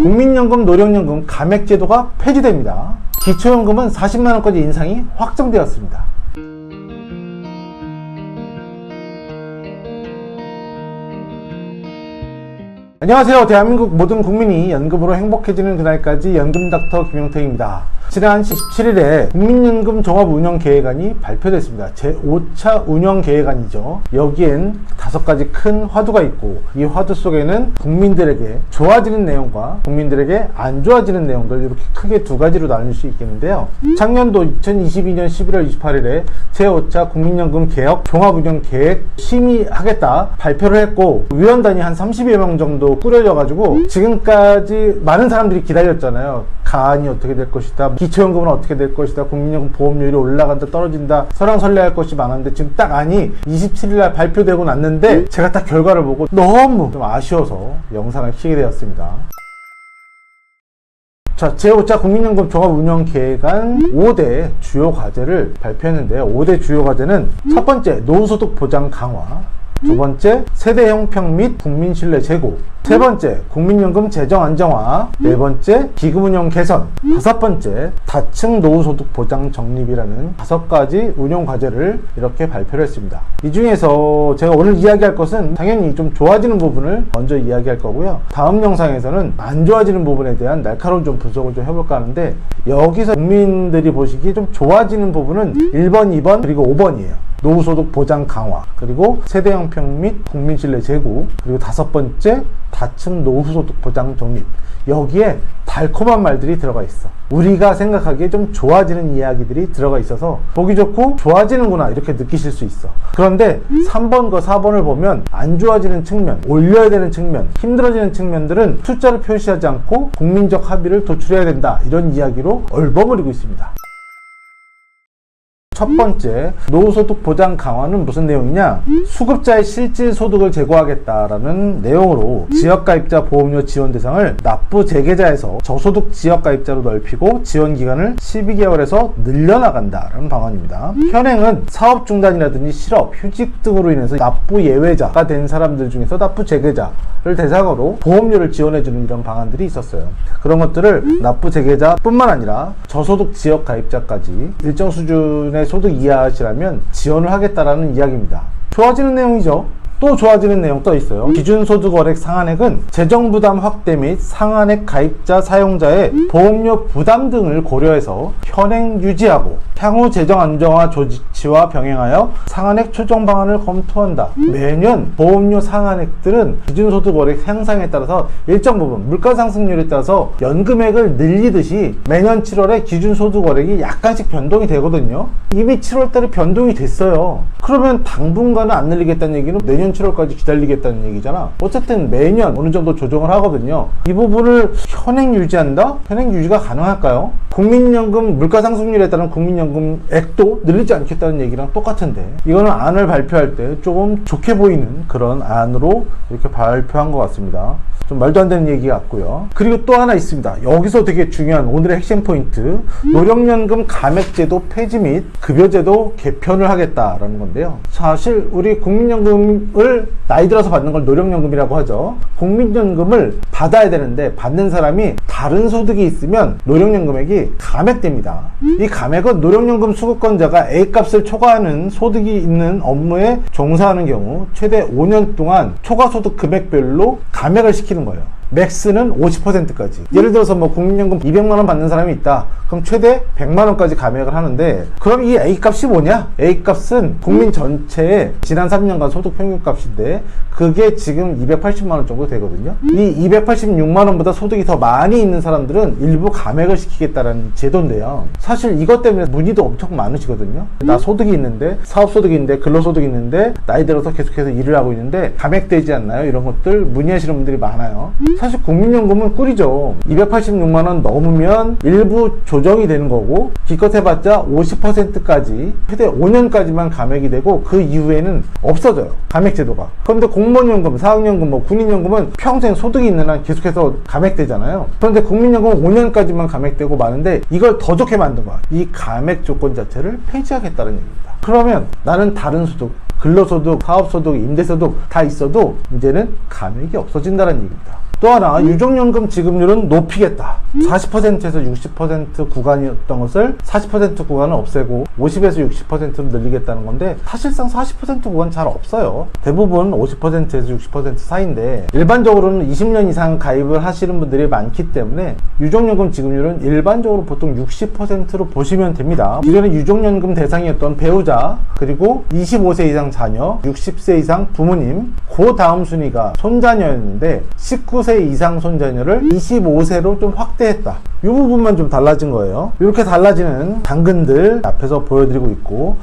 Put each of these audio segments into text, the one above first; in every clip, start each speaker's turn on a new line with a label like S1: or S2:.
S1: 국민연금, 노령연금, 감액제도가 폐지됩니다. 기초연금은 40만원까지 인상이 확정되었습니다. 안녕하세요. 대한민국 모든 국민이 연금으로 행복해지는 그날까지 연금닥터 김용택입니다. 지난 17일에 국민연금 종합 운영 계획안이 발표됐습니다. 제5차 운영 계획안이죠. 여기엔 다섯 가지 큰 화두가 있고 이 화두 속에는 국민들에게 좋아지는 내용과 국민들에게 안 좋아지는 내용들 이렇게 크게 두 가지로 나눌 수 있겠는데요. 작년도 2022년 11월 28일에 제5차 국민연금 개혁 종합 운영 계획 심의하겠다 발표를 했고 위원단이 한 30여 명 정도 꾸려져 가지고 지금까지 많은 사람들이 기다렸잖아요. 가안이 어떻게 될 것이다. 기초연금은 어떻게 될 것이다. 국민연금 보험료율이 올라간다 떨어진다. 설왕설래할 것이 많았는데 지금 딱 안이 27일날 발표되고 났는데 제가 딱 결과를 보고 너무 좀 아쉬워서 영상을 키게 되었습니다. 자, 제5차 국민연금 종합운영계획안 5대 주요 과제를 발표했는데요. 5대 주요 과제는 첫 번째, 노후소득 보장 강화. 두 번째, 세대 형평 및 국민 신뢰 제고. 세 번째, 국민연금 재정 안정화. 네 번째, 기금 운영 개선. 다섯 번째, 다층 노후소득 보장 적립이라는 다섯 가지 운영 과제를 이렇게 발표를 했습니다. 이 중에서 제가 오늘 이야기할 것은 당연히 좀 좋아지는 부분을 먼저 이야기할 거고요. 다음 영상에서는 안 좋아지는 부분에 대한 날카로운 좀 분석을 좀 해볼까 하는데 여기서 국민들이 보시기에 좀 좋아지는 부분은 1번, 2번, 그리고 5번이에요. 노후소득 보장 강화, 그리고 세대 형평 및 국민 신뢰 제고, 그리고 다섯 번째 다층 노후소득 보장 적립. 여기에 달콤한 말들이 들어가 있어. 우리가 생각하기에 좀 좋아지는 이야기들이 들어가 있어서 보기 좋고 좋아지는구나 이렇게 느끼실 수 있어. 그런데 3번과 4번을 보면 안 좋아지는 측면, 올려야 되는 측면, 힘들어지는 측면들은 숫자를 표시하지 않고 국민적 합의를 도출해야 된다. 이런 이야기로 얼버무리고 있습니다. 첫 번째, 노후소득 보장 강화는 무슨 내용이냐? 수급자의 실질 소득을 제고하겠다라는 내용으로 지역가입자 보험료 지원 대상을 납부 재계좌에서 저소득 지역가입자로 넓히고 지원 기간을 12개월에서 늘려나간다라는 방안입니다. 현행은 사업 중단이라든지 실업, 휴직 등으로 인해서 납부 예외자가 된 사람들 중에서 납부 재계좌를 대상으로 보험료를 지원해주는 이런 방안들이 있었어요. 그런 것들을 납부 재계좌뿐만 아니라 저소득 지역가입자까지 일정 수준의 소득 이하시라면 지원을 하겠다라는 이야기입니다. 좋아지는 내용이죠. 또 좋아지는 내용 떠 있어요. 기준소득월액 상한액은 재정부담 확대 및 상한액 가입자 사용자의 보험료 부담 등을 고려해서 현행 유지하고 향후 재정 안정화 조치와 병행하여 상한액 조정 방안을 검토한다. 매년 보험료 상한액들은 기준소득월액 향상에 따라서 일정 부분 물가 상승률에 따라서 연금액을 늘리듯이 매년 7월에 기준소득월액이 약간씩 변동이 되거든요. 이미 7월달에 변동이 됐어요. 그러면 당분간은 안 늘리겠다는 얘기는 내년 7월까지 기다리겠다는 얘기잖아. 어쨌든 매년 어느 정도 조정을 하거든요. 이 부분을 현행 유지한다? 현행 유지가 가능할까요? 국민연금 물가 상승률에 따른 국민연금 액도 늘리지 않겠다는 얘기랑 똑같은데 이거는 안을 발표할 때 조금 좋게 보이는 그런 안으로 이렇게 발표한 것 같습니다. 좀 말도 안 되는 얘기 같고요. 그리고 또 하나 있습니다. 여기서 되게 중요한 오늘의 핵심 포인트. 노령연금 감액제도 폐지 및 급여제도 개편을 하겠다라는 건데요. 사실 우리 국민연금을 나이 들어서 받는 걸 노령연금이라고 하죠. 국민연금을 받아야 되는데 받는 사람이 다른 소득이 있으면 노령연금액이 감액됩니다. 이 감액은 노령연금 수급권자가 A값을 초과하는 소득이 있는 업무에 종사하는 경우 최대 5년 동안 초과소득 금액별로 감액을 시키는 거예요. 맥스는 50%까지. 예를 들어서 뭐 국민연금 200만 원 받는 사람이 있다. 그럼 최대 100만 원까지 감액을 하는데, 그럼 이 A값이 뭐냐? A값은 국민 전체의 지난 3년간 소득 평균 값인데, 그게 지금 280만 원 정도 되거든요. 이 286만 원보다 소득이 더 많이 있는 사람들은 일부 감액을 시키겠다라는 제도인데요. 사실 이것 때문에 문의도 엄청 많으시거든요. 나 소득이 있는데, 사업 소득이 있는데, 근로 소득이 있는데, 나이 들어서 계속해서 일을 하고 있는데, 감액되지 않나요? 이런 것들 문의하시는 분들이 많아요. 사실 국민연금은 꿀이죠. 286만원 넘으면 일부 조정이 되는 거고 기껏 해봤자 50%까지 최대 5년까지만 감액이 되고 그 이후에는 없어져요. 감액제도가. 그런데 공무원연금, 사학연금, 뭐 군인연금은 평생 소득이 있는 한 계속해서 감액되잖아요. 그런데 국민연금은 5년까지만 감액되고 마는데 이걸 더 좋게 만든 거야. 이 감액 조건 자체를 폐지하겠다는 얘기입니다. 그러면 나는 다른 소득 근로소득, 사업소득, 임대소득 다 있어도 이제는 감액이 없어진다는 얘기입니다. 또 하나 유족연금 지급률은 높이겠다. 40%에서 60% 구간이었던 것을 40% 구간을 없애고 50에서 60%로 늘리겠다는 건데 사실상 40% 구간 잘 없어요. 대부분 50%에서 60% 사이인데 일반적으로는 20년 이상 가입을 하시는 분들이 많기 때문에 유족연금 지급률은 일반적으로 보통 60%로 보시면 됩니다. 이전에 유족연금 대상이었던 배우자 그리고 25세 이상 자녀, 60세 이상 부모님 그 다음 순위가 손자녀였는데 19세 이상 손자녀를 25세로 좀 확대했다. 이 부분만 좀 달라진 거예요. 이렇게 달라지는 당근들 앞에서 보여드리고 있고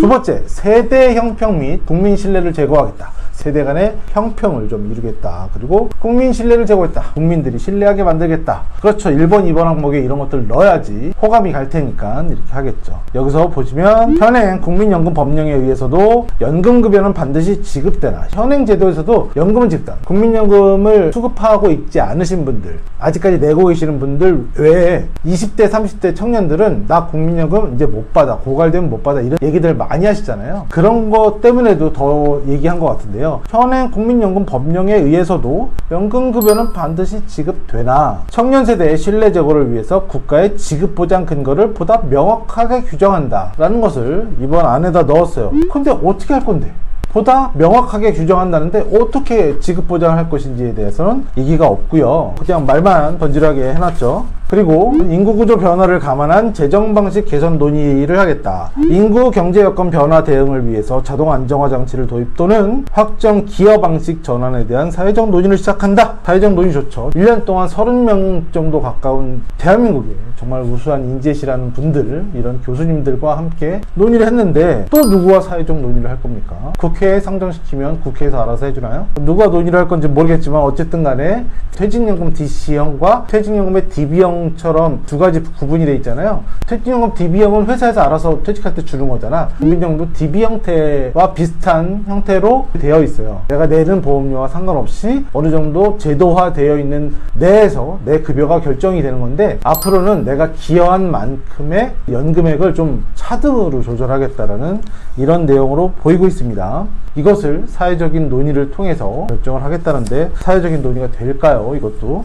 S1: 두 번째, 세대 형평 및 국민 신뢰를 제고하겠다. 세대 간의 형평을 좀 이루겠다. 그리고 국민 신뢰를 제고했다. 국민들이 신뢰하게 만들겠다. 그렇죠. 1번, 2번 항목에 이런 것들 넣어야지 호감이 갈 테니까 이렇게 하겠죠. 여기서 보시면 현행 국민연금 법령에 의해서도 연금급여는 반드시 지급되나 현행 제도에서도 연금은 지급다. 국민연금을 수급하고 있지 않으신 분들 아직까지 내고 계시는 분들 외에 20대, 30대 청년들은 나 국민연금 이제 못 받아. 고갈되면 못 받아. 이런 얘기들 많이 하시잖아요. 그런 것 때문에도 더 얘기한 것 같은데요. 현행 국민연금 법령에 의해서도 연금급여는 반드시 지급되나 청년 세대의 신뢰 제고를 위해서 국가의 지급 보장 근거를 보다 명확하게 규정한다라는 것을 이번 안에다 넣었어요. 근데 어떻게 할 건데? 보다 명확하게 규정한다는데 어떻게 지급 보장을 할 것인지에 대해서는 얘기가 없고요. 그냥 말만 번지르하게 해놨죠. 그리고 인구 구조 변화를 감안한 재정 방식 개선 논의를 하겠다. 인구 경제 여건 변화 대응을 위해서 자동 안정화 장치를 도입 또는 확정 기여 방식 전환에 대한 사회적 논의를 시작한다. 사회적 논의 좋죠. 1년 동안 30명 정도 가까운 대한민국에 정말 우수한 인재시라는 분들, 이런 교수님들과 함께 논의를 했는데 또 누구와 사회적 논의를 할 겁니까? 국회에 상정시키면 국회에서 알아서 해주나요? 누가 논의를 할 건지 모르겠지만 어쨌든 간에 퇴직연금 DC형과 퇴직연금의 DB형 처럼 두 가지 구분이 돼 있잖아요. 퇴직연금 DB형은 회사에서 알아서 퇴직할 때 주는 거잖아. 국민연금도 DB 형태와 비슷한 형태로 되어 있어요. 내가 내는 보험료와 상관없이 어느 정도 제도화 되어 있는 내에서 내 급여가 결정이 되는 건데 앞으로는 내가 기여한 만큼의 연금액을 좀 차등으로 조절하겠다라는 이런 내용으로 보이고 있습니다. 이것을 사회적인 논의를 통해서 결정을 하겠다는데 사회적인 논의가 될까요? 이것도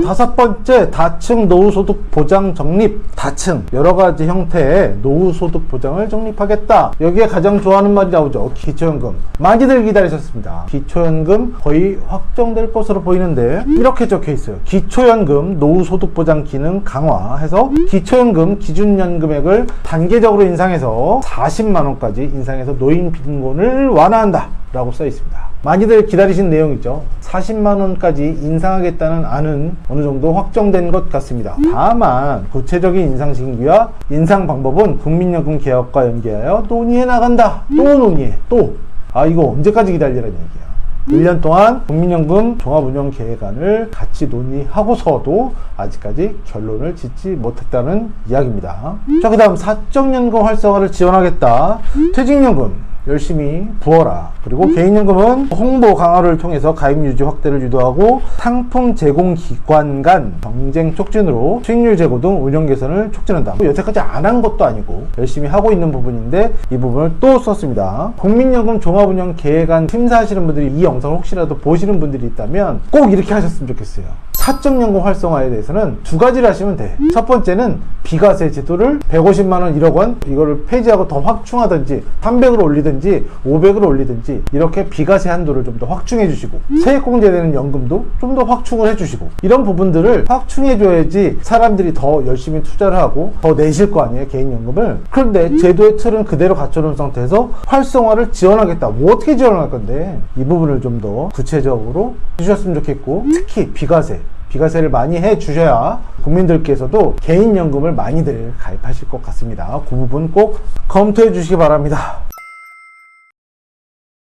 S1: 다섯 번째 다층 노후소득 보장 정립. 다층. 여러 가지 형태의 노후소득 보장을 정립하겠다. 여기에 가장 좋아하는 말이 나오죠. 기초연금. 많이들 기다리셨습니다. 기초연금 거의 확정될 것으로 보이는데 이렇게 적혀 있어요. 기초연금 노후소득 보장 기능 강화해서 기초연금 기준연금액을 단계적으로 인상해서 40만원까지 인상해서 노인 빈곤을 완화한다 라고 써 있습니다 많이들 기다리신 내용이죠. 40만원까지 인상하겠다는 안은 어느 정도 확정된 것 같습니다. 다만, 구체적인 인상 시기와 인상 방법은 국민연금 개혁과 연계하여 논의해 나간다. 또 논의해. 또. 아, 이거 언제까지 기다리라는 얘기야. 1년 동안 국민연금 종합운영계획안을 같이 논의하고서도 아직까지 결론을 짓지 못했다는 이야기입니다. 자, 그 다음 사적연금 활성화를 지원하겠다. 퇴직연금. 열심히 부어라. 그리고 개인연금은 홍보 강화를 통해서 가입 유지 확대를 유도하고 상품 제공 기관 간 경쟁 촉진으로 수익률 제고 등 운영 개선을 촉진한다. 뭐 여태까지 안 한 것도 아니고 열심히 하고 있는 부분인데 이 부분을 또 썼습니다. 국민연금 종합운영 계획안 심사하시는 분들이 이 영상을 혹시라도 보시는 분들이 있다면 꼭 이렇게 하셨으면 좋겠어요. 사적연금 활성화에 대해서는 두 가지를 하시면 돼. 첫 번째는 비과세 제도를 150만 원 1억 원 이거를 폐지하고 더 확충하든지 300으로 올리든지 500으로 올리든지 이렇게 비과세 한도를 좀 더 확충해 주시고 세액공제되는 연금도 좀 더 확충을 해 주시고 이런 부분들을 확충해 줘야지 사람들이 더 열심히 투자를 하고 더 내실 거 아니에요 개인연금을. 그런데 제도의 틀은 그대로 갖춰놓은 상태에서 활성화를 지원하겠다. 뭐 어떻게 지원할 건데? 이 부분을 좀 더 구체적으로 해주셨으면 좋겠고 특히 비과세 비과세를 많이 해 주셔야 국민들께서도 개인연금을 많이들 가입하실 것 같습니다. 그 부분 꼭 검토해 주시기 바랍니다.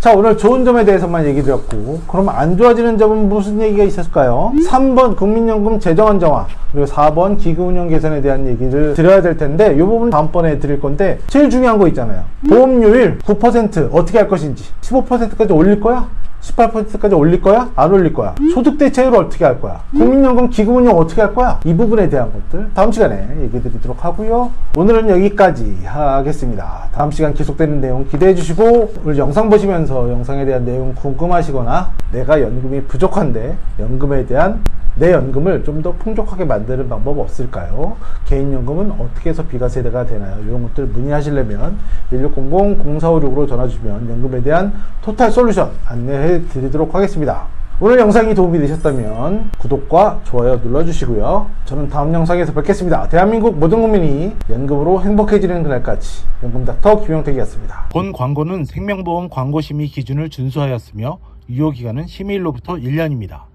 S1: 자 오늘 좋은 점에 대해서만 얘기 드렸고 그럼 안 좋아지는 점은 무슨 얘기가 있었을까요? 3번 국민연금 재정 안정화 그리고 4번 기금운용 개선에 대한 얘기를 드려야 될 텐데 이 부분 다음번에 드릴 건데 제일 중요한 거 있잖아요 보험료율 9% 어떻게 할 것인지 15%까지 올릴 거야? 18%까지 올릴 거야? 안 올릴 거야? 소득 대체율을 어떻게 할 거야? 국민연금 기금운용 어떻게 할 거야? 이 부분에 대한 것들 다음 시간에 얘기 드리도록 하고요. 오늘은 여기까지 하겠습니다. 다음 시간 계속되는 내용 기대해 주시고 오늘 영상 보시면서 영상에 대한 내용 궁금하시거나 내가 연금이 부족한데 연금에 대한 내 연금을 좀 더 풍족하게 만드는 방법 없을까요? 개인연금은 어떻게 해서 비과세대가 되나요? 이런 것들 문의하시려면 1600-0456으로 전화 주시면 연금에 대한 토탈 솔루션 안내해 드리도록 하겠습니다. 오늘 영상이 도움이 되셨다면 구독과 좋아요 눌러주시고요. 저는 다음 영상에서 뵙겠습니다. 대한민국 모든 국민이 연금으로 행복해지는 그날까지 연금닥터 김영택이었습니다. 본 광고는 생명보험 광고심의 기준을 준수하였으며 유효기간은 심의일로부터 1년입니다.